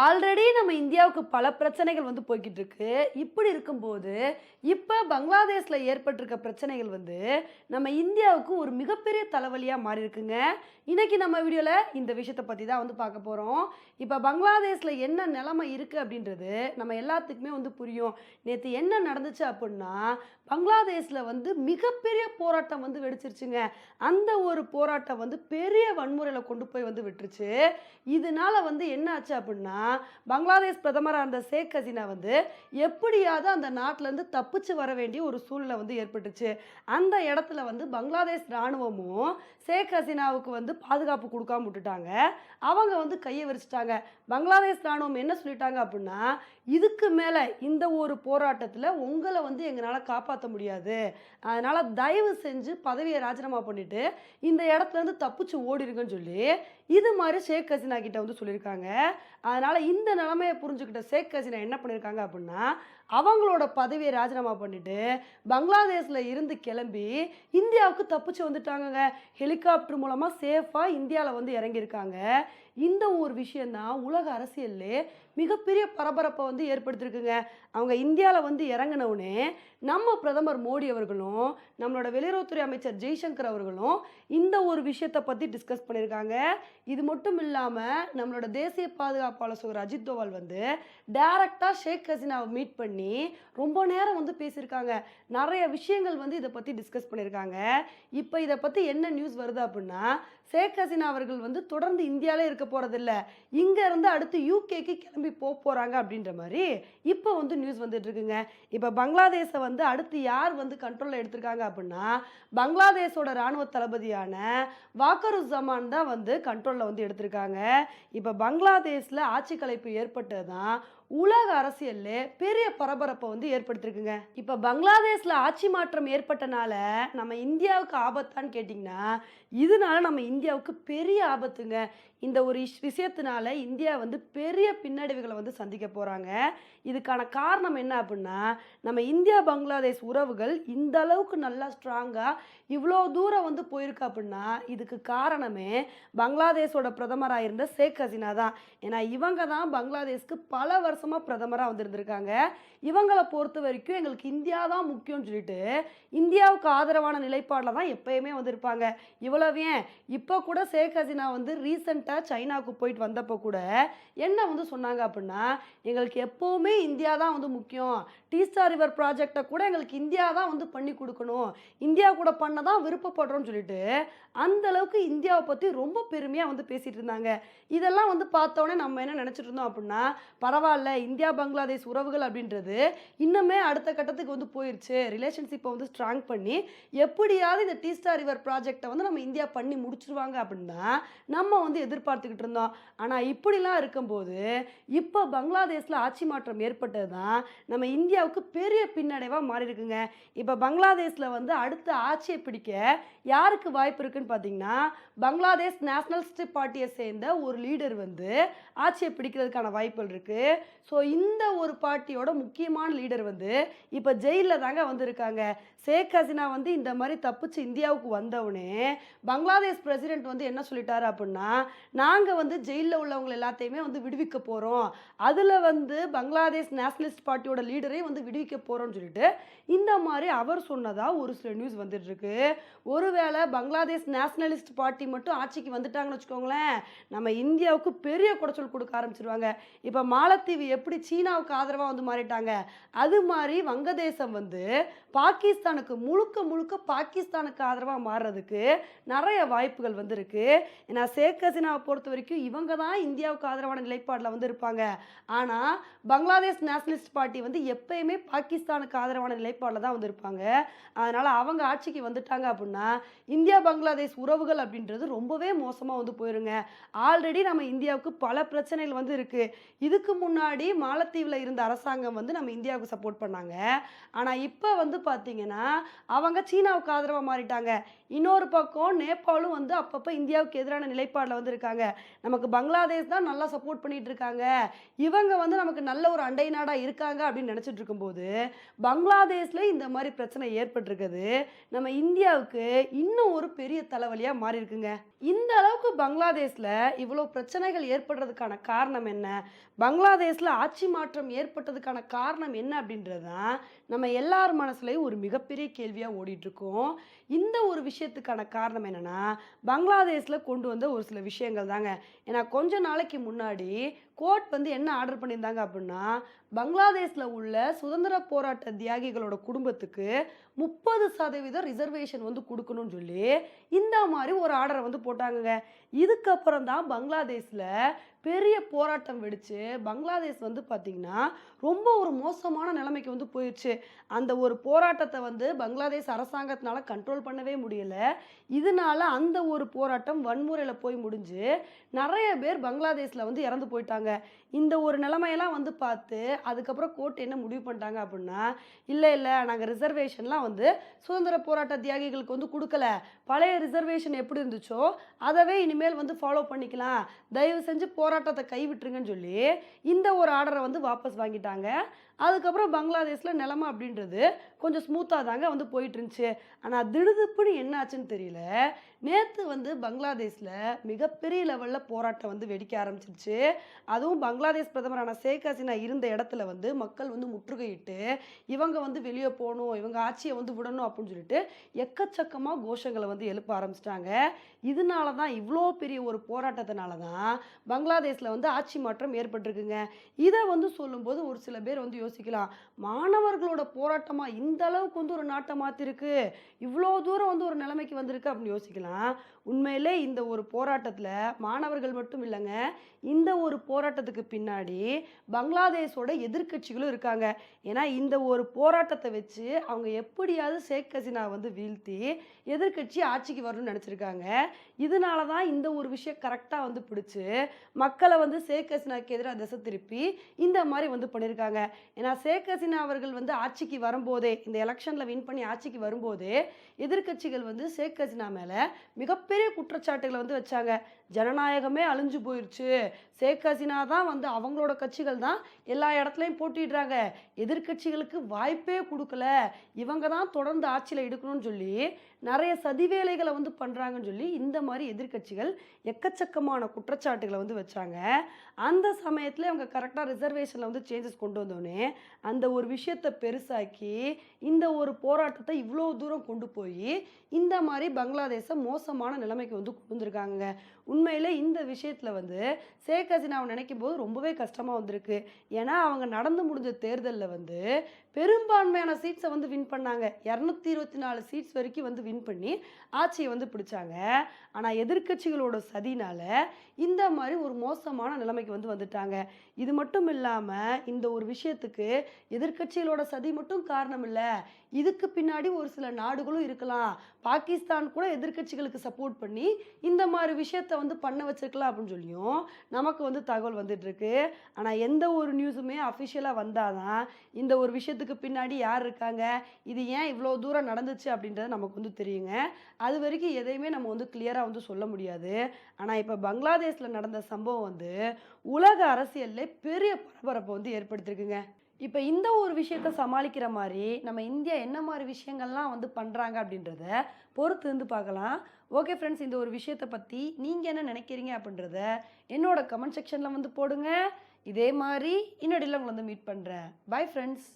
Already நம்ம இந்தியாவுக்கு பல பிரச்சனைகள் வந்து போய்கிட்டு இருக்கு இப்படி இருக்கும்போது இப்போ பங்களாதேஷில் ஏற்பட்டிருக்க பிரச்சனைகள் வந்து நம்ம இந்தியாவுக்கு ஒரு மிகப்பெரிய தலைவலியாக மாறி இருக்குங்க இன்னைக்கு நம்ம வீடியோவில் இந்த விஷயத்தை பற்றி தான் வந்து பார்க்க போகிறோம் இப்போ பங்களாதேஷில் என்ன நிலைமை இருக்குது அப்படின்றது நம்ம எல்லாத்துக்குமே வந்து புரியும். நேற்று என்ன நடந்துச்சு அப்படின்னா பங்களாதேஷில் வந்து மிகப்பெரிய போராட்டம் வந்து வெடிச்சிருச்சுங்க. அந்த ஒரு போராட்டம் வந்து பெரிய வன்முறையில் கொண்டு போய் வந்து விட்டுருச்சு. இதனால வந்து என்ன ஆச்சு அப்படின்னா பங்களாதேஷ் பிரதமராக இருந்த ஷேக் ஹசீனா வந்து எப்படியாவது அந்த நாட்டிலேருந்து தப்பிச்சு வர வேண்டிய ஒரு சூழ்நிலை வந்து ஏற்பட்டுச்சு. அந்த இடத்துல வந்து பங்களாதேஷ் இராணுவமும் ஷேக் ஹசீனாவுக்கு வந்து பாதுகாப்பு கொடுக்காம விட்டுட்டாங்க. அவங்க வந்து கையை விரிச்சிட்டாங்க. பங்களாதேஷ் இராணுவம் என்ன சொல்லிட்டாங்க அப்படின்னா இதுக்கு மேலே இந்த ஒரு போராட்டத்தில் உங்களை வந்து எங்களால் காப்பாற்ற முடியாது. அதனால் தயவு செஞ்சு பதவியை ராஜினாமா பண்ணிவிட்டு இந்த இடத்துல இருந்து தப்பிச்சு ஓடிருங்கன்னு சொல்லி இது மாதிரி ஷேக் ஹசீனா கிட்ட வந்து சொல்லியிருக்காங்க. அதனால் இந்த நிலமையை புரிஞ்சுக்கிட்ட ஷேக் ஹசீனா என்ன பண்ணியிருக்காங்க அப்படின்னா அவங்களோட பதவியை ராஜினாமா பண்ணிட்டு பங்களாதேஷில் இருந்து கிளம்பி இந்தியாவுக்கு தப்பிச்சு வந்துட்டாங்கங்க. ஹெலிகாப்டர் மூலமாக சேஃபாக இந்தியாவில் வந்து இறங்கியிருக்காங்க. இந்த ஒரு விஷயந்தான் உலக அரசியல்லே மிகப்பெரிய பரபரப்பை வந்து ஏற்படுத்தியிருக்குங்க. அவங்க இந்தியாவில் வந்து இறங்கினவுடனே நம்ம பிரதமர் மோடி அவர்களும் நம்மளோட வெளியுறவுத்துறை அமைச்சர் ஜெய்சங்கர் அவர்களும் இந்த ஒரு விஷயத்தை பற்றி டிஸ்கஸ் பண்ணியிருக்காங்க. இது மட்டும் இல்லாமல் நம்மளோட தேசிய பாதுகாப்பு ஆலோசகர் அஜித் தோவால் வந்து டைரக்டாக ஷேக் ஹசீனாவை மீட் பண்ணி ரொம்ப நேரம் வந்து பேசியிருக்காங்க. நிறைய விஷயங்கள் வந்து இதை பற்றி டிஸ்கஸ் பண்ணியிருக்காங்க. இப்போ இதை பற்றி என்ன நியூஸ் வருது அப்படின்னா ஷேக் ஹசீனா அவர்கள் வந்து தொடர்ந்து இந்தியாவிலே இருக்க போகிறதில்ல இங்கேருந்து அடுத்து யூகேக்கு கிளம்பி போக போகிறாங்க அப்படின்ற மாதிரி இப்போ வந்து நியூஸ் வந்துட்டுருக்குங்க இப்போ பங்களாதேஷை வந்து அடுத்து யார் வந்து கண்ட்ரோலில் எடுத்திருக்காங்க அப்படின்னா பங்களாதேஷோட இராணுவ தளபதியான வாக்கருசமான் தான் வந்து கண்ட்ரோலில் வந்து எடுத்திருக்காங்க. இப்போ பங்களாதேஷில் ஆட்சி கலைப்பு ஏற்பட்டது தான் உலக அரசியல்ல பெரிய பரபரப்பை வந்து ஏற்படுத்திருக்குங்க. இப்போ பங்களாதேஷில் ஆட்சி மாற்றம் ஏற்பட்டனால நம்ம இந்தியாவுக்கு ஆபத்தான்னு கேட்டிங்கன்னா இதனால நம்ம இந்தியாவுக்கு பெரிய ஆபத்துங்க. இந்த ஒரு இஷ் விஷயத்தினால இந்தியா வந்து பெரிய பின்னடைவுகளை வந்து சந்திக்க போகிறாங்க இதுக்கான காரணம் என்ன அப்படின்னா நம்ம இந்தியா பங்களாதேஷ் உறவுகள் இந்த அளவுக்கு நல்லா ஸ்ட்ராங்காக இவ்வளோ தூரம் வந்து போயிருக்கு அப்படின்னா இதுக்கு காரணமே பங்களாதேஷோட பிரதமராக இருந்த ஷேக் ஹசீனா தான். ஏன்னா இவங்க தான் பங்களாதேஷ்க்கு பல வருஷமாக பிரதமராக வந்திருந்திருக்காங்க இவங்களை பொறுத்த வரைக்கும் எங்களுக்கு இந்தியா தான் முக்கியம்னு சொல்லிட்டு இந்தியாவுக்கு ஆதரவான நிலைப்பாடில் தான் எப்பயுமே வந்திருப்பாங்க இவ்வளோ ஏன் இப்போ கூட ஷேக் ஹசீனா வந்து ரீசெண்டாக சைனாவுக்கு போயிட்டு வந்தப்போ கூட என்ன வந்து சொன்னாங்க அப்படின்னா எங்களுக்கு எப்போவுமே இந்தியா தான் வந்து முக்கியம். டீஸ்டா ரிவர் ப்ராஜெக்டை கூட எங்களுக்கு இந்தியா தான் வந்து பண்ணி கொடுக்கணும். இந்தியா கூட பண்ண தான் விருப்பப்படுறோம்னு சொல்லிட்டு அந்த அளவுக்கு இந்தியாவை பற்றி ரொம்ப பெருமையாக வந்து பேசிகிட்டு இருந்தாங்க. இதெல்லாம் வந்து பார்த்தோன்னே நம்ம என்ன நினச்சிட்டு இருந்தோம் அப்படின்னா பரவாயில்ல இந்தியா பங்களாதேஷ் உறவுகள் அப்படின்றது இன்னுமே அடுத்த கட்டத்துக்கு வந்து போயிடுச்சு ரிலேஷன்ஷிப்பை வந்து ஸ்ட்ராங் பண்ணி எப்படியாவது இந்த டீஸ்டா ரிவர் ப்ராஜெக்டை வந்து நம்ம இந்தியா பண்ணி முடிச்சிருவாங்க அப்படின்னா நம்ம வந்து எதிர்பார்த்துக்கிட்டு இருந்தோம். ஆனால் இப்படிலாம் இருக்கும்போது இப்போ பங்களாதேஷில் ஆட்சி மாற்றம் ஏற்பட்டது தான் நம்ம இந்தியாவுக்கு பெரிய பின்னடைவாக மாறி இருக்குங்க இப்போ பங்களாதேஷில் வந்து அடுத்த ஆட்சியை பிடிக்க யாருக்கு வாய்ப்பு இருக்குன்னு பார்த்தீங்கன்னா பங்களாதேஷ் நேஷனலிஸ்ட் பார்ட்டியை சேர்ந்த ஒரு லீடர் வந்து ஆட்சியை பிடிக்கிறதுக்கான வாய்ப்புகள் இருக்குது ஸோ இந்த ஒரு பார்ட்டியோட முக்கியமான லீடர் வந்து இப்போ ஜெயிலில் தாங்க வந்திருக்காங்க. ஷேக் ஹசினா வந்து இந்த மாதிரி தப்பிச்சு இந்தியாவுக்கு வந்தவுடனே பங்களாதேஷ் பிரசிடென்ட் வந்து என்ன சொல்லிட்டாரு அப்படின்னா நாங்கள் வந்து ஜெயிலில் உள்ளவங்க எல்லாத்தையுமே வந்து விடுவிக்க போகிறோம் அதில் வந்து பங்களாதேஷ் நேஷனலிஸ்ட் பார்ட்டியோட லீடரே வந்து விடுவிக்க போகிறோம்னு சொல்லிட்டு இந்த மாதிரி அவர் சொன்னதாக ஒரு சில நியூஸ் வந்துட்டுருக்கு. ஒருவேளை பங்களாதேஷ் நேஷனலிஸ்ட் பார்ட்டி மட்டும் ஆட்சிக்கு வந்துட்டாங்கன்னு வச்சுக்கோங்களேன் நம்ம இந்தியாவுக்கு பெரிய குடைச்சல் கொடுக்க ஆரம்பிச்சிருவாங்க. இப்போ மாலத்தீவு எப்படி சீனாவுக்கு ஆதரவாக வந்து மாறிட்டாங்க? அது மாதிரி வங்கதேசம் வந்து பாகிஸ்தானுக்கு முழுக்க முழுக்க பாகிஸ்தானுக்கு ஆதரவாக மாறுறதுக்கு நிறைய வாய்ப்புகள் வந்து ஏன்னா ஷேக் ஹசீனாவை பொறுத்த வரைக்கும் இவங்க தான் இந்தியாவுக்கு ஆதரவான நிலைப்பாடில் வந்து இருப்பாங்க ஆனால் பங்களாதேஷ் நேஷனலிஸ்ட் பார்ட்டி வந்து எப்பயுமே பாகிஸ்தானுக்கு ஆதரவான நிலைப்பாடில் தான் வந்து இருப்பாங்க அதனால் அவங்க ஆட்சிக்கு வந்துட்டாங்க அப்படின்னா இந்தியா பங்களாதேஷ் உறவுகள் அப்படின்றது ரொம்பவே மோசமாக வந்து போயிருங்க. ஆல்ரெடி நம்ம இந்தியாவுக்கு பல பிரச்சனைகள் வந்து இருக்குது இதுக்கு முன்னாடி மாலத்தீவில் இருந்த அரசாங்கம் வந்து நம்ம இந்தியாவுக்கு சப்போர்ட் பண்ணாங்க. ஆனால் இப்போ வந்து பார்த்தீங்கன்னா அவங்க சீனாவுக்கு ஆதரவாக மாறிட்டாங்க. இன்னொரு பக்கம் நேபாளும் வந்து அப்பப்போ இந்தியாவுக்கு எதிரான நிலைப்பாடில் வந்து இருக்காங்க நமக்கு பங்களாதேஷ் தான் நல்லா சப்போர்ட் பண்ணிட்டு இருக்காங்க. இவங்க வந்து நமக்கு நல்ல ஒரு அண்டை நாடாக இருக்காங்க அப்படின்னு நினச்சிட்டு இருக்கும்போது பங்களாதேஷில் இந்த மாதிரி பிரச்சனை ஏற்பட்டிருக்குது. நம்ம இந்தியாவுக்கு இன்னும் ஒரு பெரிய தலைவலியாக மாறி இருக்குங்க இந்த அளவுக்கு பங்களாதேஷ்ல இவ்வளோ பிரச்சனைகள் ஏற்படுறதுக்கான காரணம் என்ன? பங்களாதேஷில் ஆட்சி மாற்றம் ஏற்பட்டதுக்கான காரணம் என்ன அப்படின்றது தான் நம்ம எல்லார் மனசுலையும் ஒரு மிகப்பெரிய கேள்வியாக ஓடிட்டுருக்கோம் இந்த ஒரு விஷயம் விஷயத்துக்கான காரணம் என்னென்னா பங்களாதேஷில் கொண்டு வந்த ஒரு சில விஷயங்கள் தாங்க. ஏன்னா கொஞ்ச நாளைக்கு முன்னாடி கோர்ட் வந்து என்ன ஆர்டர் பண்ணியிருந்தாங்க அப்படின்னா பங்களாதேஷில் உள்ள சுதந்திர போராட்ட தியாகிகளோட குடும்பத்துக்கு முப்பது சதவீதம் ரிசர்வேஷன் வந்து கொடுக்கணும்னு சொல்லி இந்த மாதிரி ஒரு ஆர்டரை வந்து போட்டாங்கங்க. இதுக்கப்புறம் தான் பங்களாதேஷில் பெரிய போராட்டம் வெடித்து பங்களாதேஷ் வந்து பார்த்திங்கன்னா ரொம்ப ஒரு மோசமான நிலைமைக்கு வந்து போயிடுச்சு அந்த ஒரு போராட்டத்தை வந்து பங்களாதேஷ் அரசாங்கத்தினால கண்ட்ரோல் பண்ணவே முடியல. இதனால அந்த ஒரு போராட்டம் வன்முறையில் போய் முடிஞ்சு நிறைய பேர் பங்களாதேஷில் வந்து இறந்து போயிட்டாங்க. இந்த ஒரு நிலைமையெல்லாம் வந்து பார்த்து அதுக்கப்புறம் கோர்ட் என்ன முடிவு பண்ணிட்டாங்க அப்படின்னா இல்லை இல்லை நாங்கள் ரிசர்வேஷன்லாம் வந்து சுதந்திர போராட்ட தியாகிகளுக்கு வந்து கொடுக்கல. பழைய ரிசர்வேஷன் எப்படி இருந்துச்சோ அதவே இனிமேல் வந்து ஃபாலோ பண்ணிக்கலாம். தயவு செஞ்சு போராட்டத்தை கைவிட்டுருங்கன்னு சொல்லி இந்த ஒரு ஆர்டரை வந்து வாபஸ் வாங்கிட்டாங்க. அதுக்கப்புறம் பங்களாதேஷில் நிலமை அப்படின்றது கொஞ்சம் ஸ்மூத்தாக தாங்க வந்து போயிட்டுருந்துச்சு. ஆனால் திடுதுப்புன்னு என்ன ஆச்சுன்னு தெரியல. நேற்று வந்து பங்களாதேஷில் மிகப்பெரிய லெவலில் போராட்டம் வந்து வெடிக்க ஆரம்பிச்சிருச்சு. அதுவும் பங்களாதேஷ் பிரதமரான ஷேக் ஹசீனா இருந்த இடத்துல வந்து மக்கள் வந்து முற்றுகையிட்டு இவங்க வந்து வெளியே போகணும் இவங்க ஆட்சியை வந்து விடணும் அப்படின்னு சொல்லிட்டு எக்கச்சக்கமாக கோஷங்களை வந்து எழுப்ப ஆரம்பிச்சிட்டாங்க. இதனால தான் இவ்வளோ பெரிய ஒரு போராட்டத்தினால தான் பங்களாதேஷில் வந்து ஆட்சி மாற்றம் ஏற்பட்டிருக்குங்க. இதை வந்து சொல்லும்போது ஒரு சில பேர் வந்து யோசிக்கலாம். மாணவர்களோட போராட்டமாக இந்த அளவுக்கு வந்து ஒரு நாட்டை மாற்றிருக்கு இவ்வளோ தூரம் வந்து ஒரு நிலைமைக்கு வந்திருக்கு அப்படின்னு யோசிக்கலாம். உண்மையிலே இந்த ஒரு போராட்டத்தில் மாணவர்கள் மட்டும் இல்லைங்க இந்த ஒரு போராட்டத்துக்கு பின்னாடி பங்களாதேஷோட எதிர்க்கட்சிகளும் இருக்காங்க. ஏன்னா இந்த ஒரு போராட்டத்தை வச்சு அவங்க எப்படியாவது ஷேக் ஹசீனா வந்து வீழ்த்தி எதிர்க்கட்சி ஆட்சிக்கு வரணும்னு நினச்சிருக்காங்க. இதனால தான் இந்த ஒரு விஷயம் கரெக்டாக வந்து பிடிச்சி மக்களை வந்து ஷேக் ஹசீனாக்கு எதிராக திசை திருப்பி இந்த மாதிரி வந்து பண்ணியிருக்காங்க. ஏன்னா ஷேக் ஹசீனா அவர்கள் வந்து ஆட்சிக்கு வரும்போதே இந்த எலெக்ஷனில் வின் பண்ணி ஆட்சிக்கு வரும்போதே எதிர்க்கட்சிகள் வந்து ஷேக் ஹசீனா மேலே மிகப்பெரிய குற்றச்சாட்டுகளை வந்து வச்சாங்க. ஜனநாயகமே அழிஞ்சு போயிடுச்சு ஷேக் ஹசீனா தான் வந்து அவங்களோட கட்சிகள் தான் எல்லா இடத்துலையும் போட்டிடுறாங்க எதிர்க்கட்சிகளுக்கு வாய்ப்பே கொடுக்கல. இவங்க தான் தொடர்ந்து ஆட்சியில் எடுக்கணும்னு சொல்லி நிறைய சதிவேலைகளை வந்து பண்ணுறாங்கன்னு சொல்லி இந்த மாதிரி எதிர்க்கட்சிகள் எக்கச்சக்கமான குற்றச்சாட்டுகளை வந்து வச்சாங்க. அந்த சமயத்தில் அவங்க கரெக்டாக ரிசர்வேஷனில் வந்து சேஞ்சஸ் கொண்டு வந்தோடனே அந்த ஒரு விஷயத்தை பெருசாக்கி இந்த ஒரு போராட்டத்தை இவ்வளோ தூரம் கொண்டு போய் இந்த மாதிரி பங்களாதேஷை மோசமான நிலைமைக்கு வந்து கொண்டு வந்திருக்காங்க உண்மையிலே இந்த விஷயத்தில் வந்து ஷேக் ஹசீனாவை நினைக்கும் போது ரொம்பவே கஷ்டமாக வந்திருக்கு. ஏன்னா அவங்க நடந்து முடிஞ்ச தேர்தலில் வந்து பெரும்பான்மையான சீட்ஸை வந்து வின் பண்ணாங்க. இரநூத்தி இருபத்தி நாலு சீட்ஸ் வரைக்கும் வந்து வின் பண்ணி ஆட்சியை வந்து பிடிச்சாங்க. ஆனால் எதிர்க்கட்சிகளோட சதினால இந்த மாதிரி ஒரு மோசமான நிலைமைக்கு வந்து வந்துட்டாங்க. இது மட்டும் இல்லாமல் இந்த ஒரு விஷயத்துக்கு எதிர்க்கட்சிகளோட சதி மட்டும் காரணம் இல்லை. இதுக்கு பின்னாடி ஒரு சில நாடுகளும் இருக்கலாம். பாகிஸ்தான் கூட எதிர்க்கட்சிகளுக்கு சப்போர்ட் பண்ணி இந்த மாதிரி விஷயத்த வந்து பண்ண வச்சிருக்கலாம் அப்படின்னு சொல்லியும் நமக்கு வந்து தகவல் வந்துட்டு இருக்கு. ஆனால் எந்த ஒரு நியூஸுமே அஃபிஷியலாக வந்தாதான் இந்த ஒரு விஷயத்துக்கு பின்னாடி யார் இருக்காங்க? இது ஏன் இவ்வளோ தூரம் நடந்துச்சு அப்படின்றது நமக்கு வந்து தெரியுங்க. அது வரைக்கும் எதையுமே நம்ம வந்து கிளியராக வந்து சொல்ல முடியாது. ஆனால் இப்போ பங்களாதேஷில் நடந்த சம்பவம் வந்து உலக அரசியலில் பெரிய பரபரப்பை வந்து ஏற்படுத்தியிருக்குங்க இப்போ இந்த ஒரு விஷயத்த சமாளிக்கிற மாதிரி நம்ம இந்தியா என்ன மாதிரி விஷயங்கள்லாம் வந்து பண்ணுறாங்க அப்படின்றத பொறுத்து இருந்து பார்க்கலாம். ஓகே ஃப்ரெண்ட்ஸ் இந்த ஒரு விஷயத்தை பற்றி நீங்கள் என்ன நினைக்கிறீங்க அப்படின்றத என்னோட கமெண்ட் செக்ஷனில் வந்து போடுங்க. இதே மாதிரி இன்னடியில் உங்களை வந்து மீட் பண்ணுறேன் பை ஃப்ரெண்ட்ஸ்